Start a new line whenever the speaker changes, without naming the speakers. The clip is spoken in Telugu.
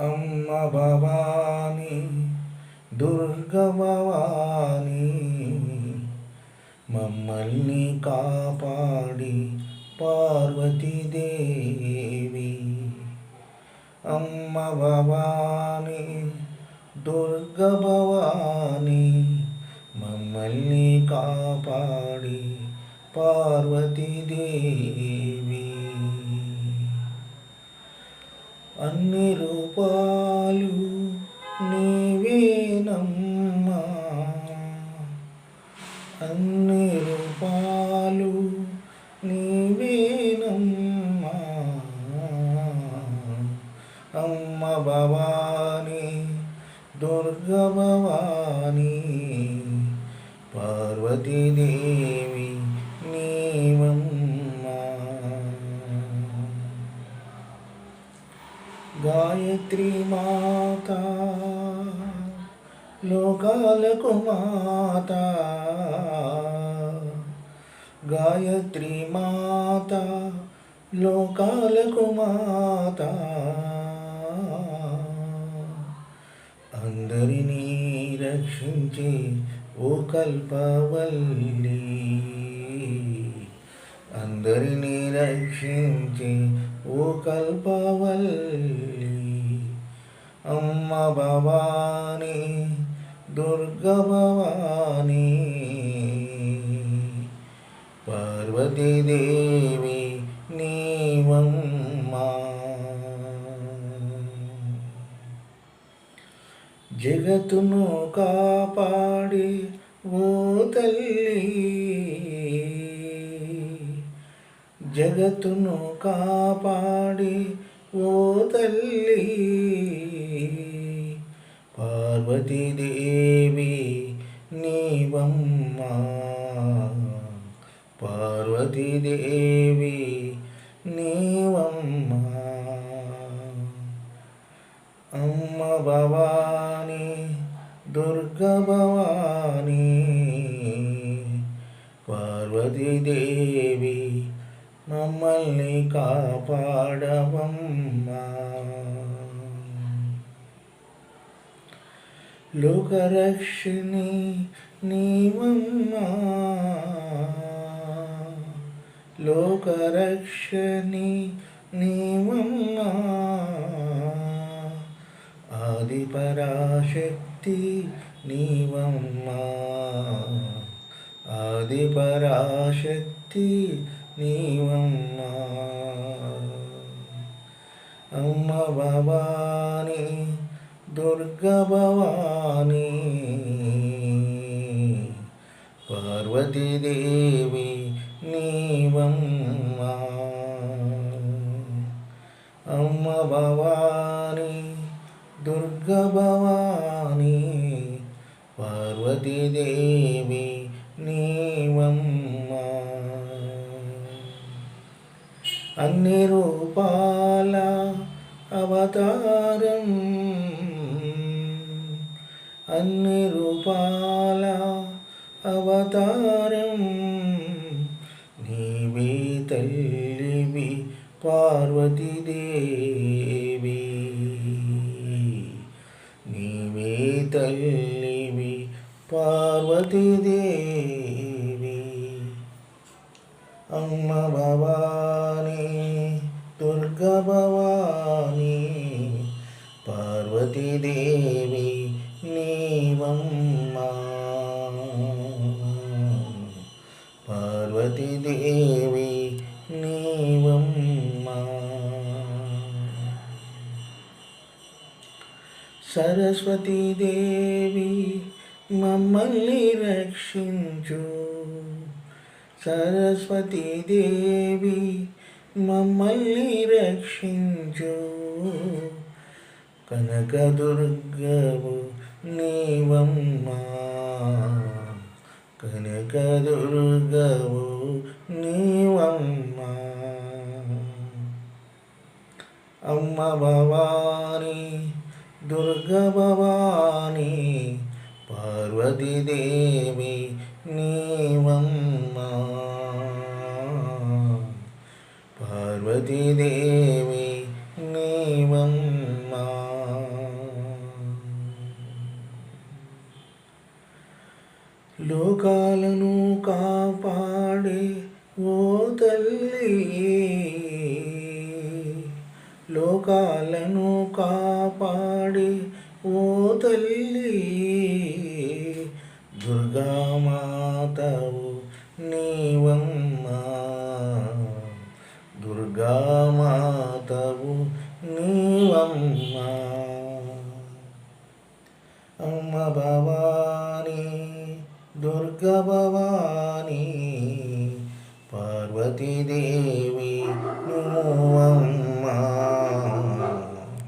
అమ్మ భవాని దుర్గ భవాని మమ్మల్ని కాపాడి పార్వతీదేవి అమ్మ భవాని దుర్గ భవాని మమ్మల్ని కాపాడి పార్వతీదేవి అన్ని రూపాలు నీవేనమ్మా అన్ని రూపాలు నీవేనమ్మా అమ్మ భవాని దుర్గ భవాని పార్వతీదేవి గాయత్రి మాత లోకాలకు మాత గాయత్రి మాత లోకాలకు మాత. అందరినీ రక్షించే ఓ కల్పవల్లి అందరినీ రక్షించే ఓ కల్పవల్లి. అమ్మ భవాని దుర్గ భవాని పార్వతీదేవి నీవమ్మ. జగతును కాపాడి ఓ తల్లి జగతును కాపాడి ఓ తల్లి. పార్వతీదేవి నీవమ్మా? పార్వతీదేవి నీవమ్మా? అమ్మ భవాని దుర్గ భవాని పార్వతీదేవి మమ్మల్ని కాపాడవం లోకరక్షిణి నీవమ్మా. లోకరక్షణి నీవమ్మా. ఆదిపరాశక్తి నీవమ్మా. ఆది నీవమ్మా. అమ్మ భవానీ దుర్గభవాని. పార్వతీదేవి నీవమ్మా. అమ్మ భవాని దుర్గభవాని. పార్వతీదేవి నీవమ్మా. అన్ని రూపాల అవతారం అన్ని రూపాల అవతారం నీవే తల్లివి పార్వతీదేవి. నీవే తల్లివి పార్వతీదేవి. అమ్మ భవాని పార్వతీదేవి నీవమ్మా. సరస్వతీదేవి మమ్మల్ని రక్షించు. సరస్వతీదేవి మమ్మల్ని రక్షించు. కనకదుర్గవు నీవమ్మా. కనకదుర్గవు నీవమ్మా అమ్మ భవాని దుర్గ భవాని పార్వతీదేవి నీవమ్మా పార్వతీదేవి లోకాలను కాపాడే ఓ తల్లి. లోకాలను కాపాడే ఓ తల్లి. దుర్గామాతవు నీవమ్మా. దుర్గా దుర్గ భవానీ పార్వతీదేవి నువ్వమ్మా